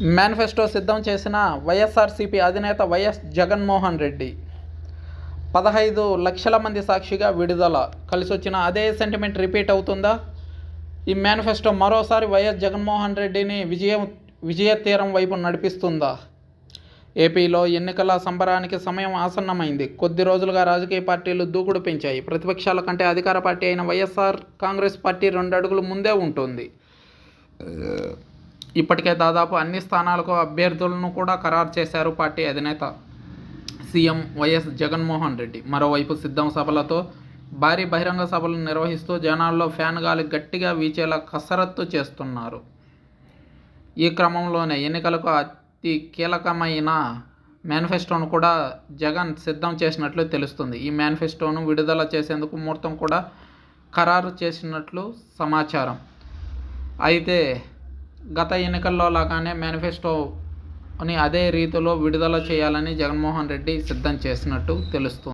Manifesto సిద్ధం చేసిన వైఎస్ఆర్సీపీ అధినేత వైఎస్ జగన్మోహన్ రెడ్డి పదహైదు లక్షల మంది సాక్షిగా విడుదల. కలిసి వచ్చిన అదే సెంటిమెంట్ రిపీట్ అవుతుందా? ఈ మేనిఫెస్టో మరోసారి వైఎస్ జగన్మోహన్ రెడ్డిని విజయం విజయ తీరం వైపు నడిపిస్తుందా? ఏపీలో ఎన్నికల సంబరానికి సమయం ఆసన్నమైంది. కొద్ది రోజులుగా రాజకీయ పార్టీలు దూకుడు పెంచాయి. ప్రతిపక్షాల కంటే అధికార పార్టీ అయిన వైఎస్ఆర్ కాంగ్రెస్ పార్టీ రెండు అడుగులు ముందే ఉంటుంది. ఇప్పటికే దాదాపు అన్ని స్థానాలకు అభ్యర్థులను కూడా ఖరారు చేశారు పార్టీ అధినేత. CM YS Jaganmohan Reddy. మరోవైపు సిద్ధం సభలతో భారీ బహిరంగ సభలు నిర్వహిస్తూ జనాల్లో ఫ్యాన్ గాలి గట్టిగా వీచేలా కసరత్తు చేస్తున్నారు. ఈ క్రమంలోనే ఎన్నికలకు అతి కీలకమైన మేనిఫెస్టోను కూడా జగన్ సిద్ధం చేసినట్లు తెలుస్తుంది. ఈ మేనిఫెస్టోను విడుదల చేసేందుకు ముహూర్తం కూడా ఖరారు చేసినట్లు సమాచారం. అయితే గత ఎన్నికల్లో లాగానే మేనిఫెస్టోని అదే రీతిలో విడుదల చేయాలని జగన్మోహన్ రెడ్డి సిద్ధం చేసినట్టు తెలుస్తుంది.